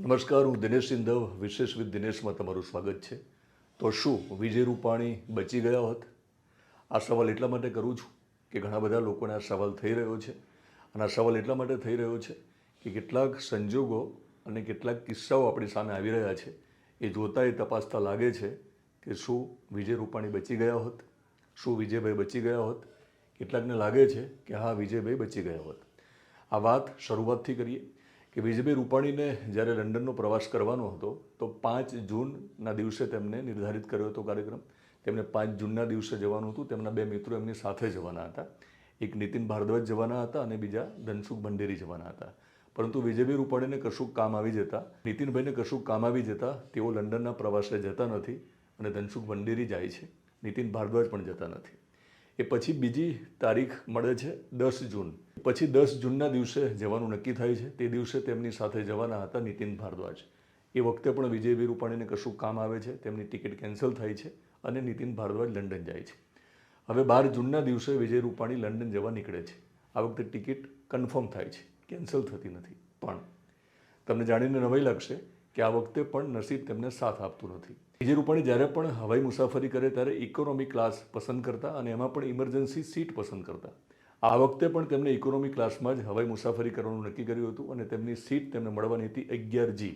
નમસ્કાર, હું દિનેશ સિંધવ, વિશેષ વિથ દિનેશમાં તમારું સ્વાગત છે. તો શું, વિજય રૂપાણી બચી ગયા હોત? આ સવાલ એટલા માટે કરું છું કે ઘણા બધા લોકોને આ સવાલ થઈ રહ્યો છે. અને આ સવાલ એટલા માટે થઈ રહ્યો છે કે કેટલાક સંજોગો અને કેટલાક કિસ્સાઓ આપણી સામે આવી રહ્યા છે. એ જોતાં એ તપાસતા લાગે છે કે શું વિજય રૂપાણી બચી ગયા હોત? શું વિજયભાઈ બચી ગયા હોત? કેટલાકને લાગે છે કે હા, વિજયભાઈ બચી ગયા હોત. આ વાત શરૂઆતથી કરીએ. કે વિજયભાઈ રૂપાણીને જ્યારે લંડનનો પ્રવાસ કરવાનો હતો, તો પાંચ જૂનના દિવસે તેમને નિર્ધારિત કર્યો હતો કાર્યક્રમ. તેમને પાંચ જૂનના દિવસે જવાનું હતું. તેમના બે મિત્રો એમની સાથે જવાના હતા. એક નીતિન ભારદ્વાજ જવાના હતા અને બીજા ધનસુખ ભંડેરી જવાના હતા. પરંતુ વિજયભાઈ રૂપાણીને કશું કામ આવી જતા, નીતિનભાઈને કશું કામ આવી જતા તેઓ લંડનના પ્રવાસે જતા નથી અને ધનસુખ ભંડેરી જાય છે. નીતિન ભારદ્વાજ પણ જતા નથી. એ પછી બીજી તારીખ મળે છે દસ જૂન. પછી દસ જૂનના દિવસે જવાનું નક્કી થાય છે. તે દિવસે તેમની સાથે જવાના હતા નીતિન ભારદ્વાજ. એ વખતે પણ વિજયભાઈ રૂપાણીને કશું કામ આવે છે. તેમની ટિકિટ કેન્સલ થાય છે અને નીતિન ભારદ્વાજ લંડન જાય છે. હવે બાર જૂનના દિવસે વિજય રૂપાણી લંડન જવા નીકળે છે. આ વખતે ટિકિટ કન્ફર્મ થાય છે. કેન્સલ થતી નથી. પણ તમને જાણીને નવાઈ લાગશે કે આ વખતે પણ નસીબ તેમને સાથ આપતું નથી. વિજય રૂપાણી જ્યારે પણ હવાઈ મુસાફરી કરે ત્યારે ઇકોનોમી ક્લાસ પસંદ કરતા અને એમાં પણ ઇમરજન્સી સીટ પસંદ કરતા. આ વખતે પણ તેમણે ઇકોનોમી ક્લાસમાં જ હવાઈ મુસાફરી કરવાનું નક્કી કર્યું હતું અને તેમની સીટ તેમને મળવાની હતી અગિયાર જી.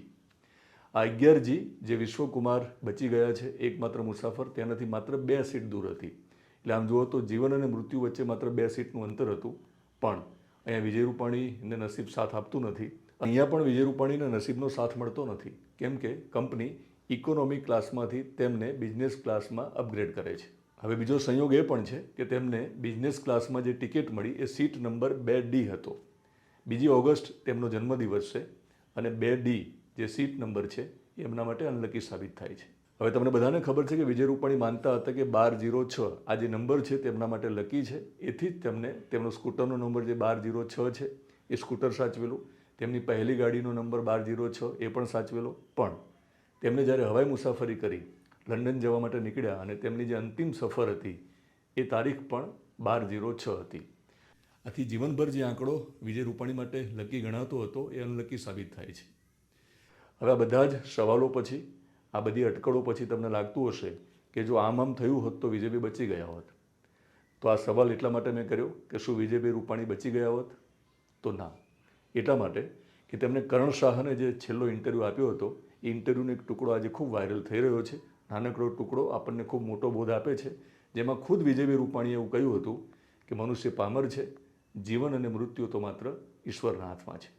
આ અગિયાર જી જે વિશ્વકુમાર બચી ગયા છે, એકમાત્ર મુસાફર, તેનાથી માત્ર બે સીટ દૂર હતી. એટલે આમ જુઓ તો જીવન અને મૃત્યુ વચ્ચે માત્ર બે સીટનું અંતર હતું. પણ અહીંયા વિજય રૂપાણીને નસીબ સાથ આપતું નથી. અહીંયા પણ વિજય રૂપાણીને નસીબનો સાથ મળતો નથી. કેમ કે કંપની ઇકોનોમી ક્લાસમાંથી તેમને બિઝનેસ ક્લાસમાં અપગ્રેડ કરે છે. હવે બીજો સંયોગ એ પણ છે કે તેમને બિઝનેસ ક્લાસમાં જે ટિકિટ મળી એ સીટ નંબર બે ડી હતો. બીજી ઓગસ્ટ તેમનો જન્મદિવસ છે અને બે ડી જે સીટ નંબર છે એ એમના માટે અનલકી સાબિત થાય છે. હવે તમને બધાને ખબર છે કે વિજય રૂપાણી માનતા હતા કે બાર જીરો છ આ જે નંબર છે તેમના માટે લકી છે. એથી જ તેમને તેમનો સ્કૂટરનો નંબર જે બાર જીરો છ છે એ સ્કૂટર સાચવેલું. તેમની પહેલી ગાડીનો નંબર બાર જીરો છ એ પણ સાચવેલો. પણ તેમને જ્યારે હવાઈ મુસાફરી કરી લંડન જવા માટે નીકળ્યા અને તેમની જે અંતિમ સફર હતી એ તારીખ પણ બાર જીરો છ હતી. આથી જીવનભર જે આંકડો વિજય રૂપાણી માટે લકી ગણાતો હતો એ અનલકી સાબિત થાય છે. હવે આ બધા જ સવાલો પછી, આ બધી અટકળો પછી તમને લાગતું હશે કે જો આમ આમ થયું હોત તો વિજયભાઈ બચી ગયા હોત. તો આ સવાલ એટલા માટે મેં કર્યો કે શું વિજયભાઈ રૂપાણી બચી ગયા હોત? તો ના. એટલા માટે કે તેમણે કરણ શાહને જે છેલ્લો ઇન્ટરવ્યૂ આપ્યો હતો, એ ઇન્ટરવ્યૂનો એક ટુકડો આજે ખૂબ વાયરલ થઈ રહ્યો છે નાનકડો ટુકડો આપણને ખૂબ મોટો બોધ આપે છે. જેમાં ખુદ વિજયભાઈ રૂપાણીએ એવું કહ્યું હતું કે મનુષ્ય પામર છે, જીવન અને મૃત્યુ તો માત્ર ઈશ્વરના હાથમાં છે.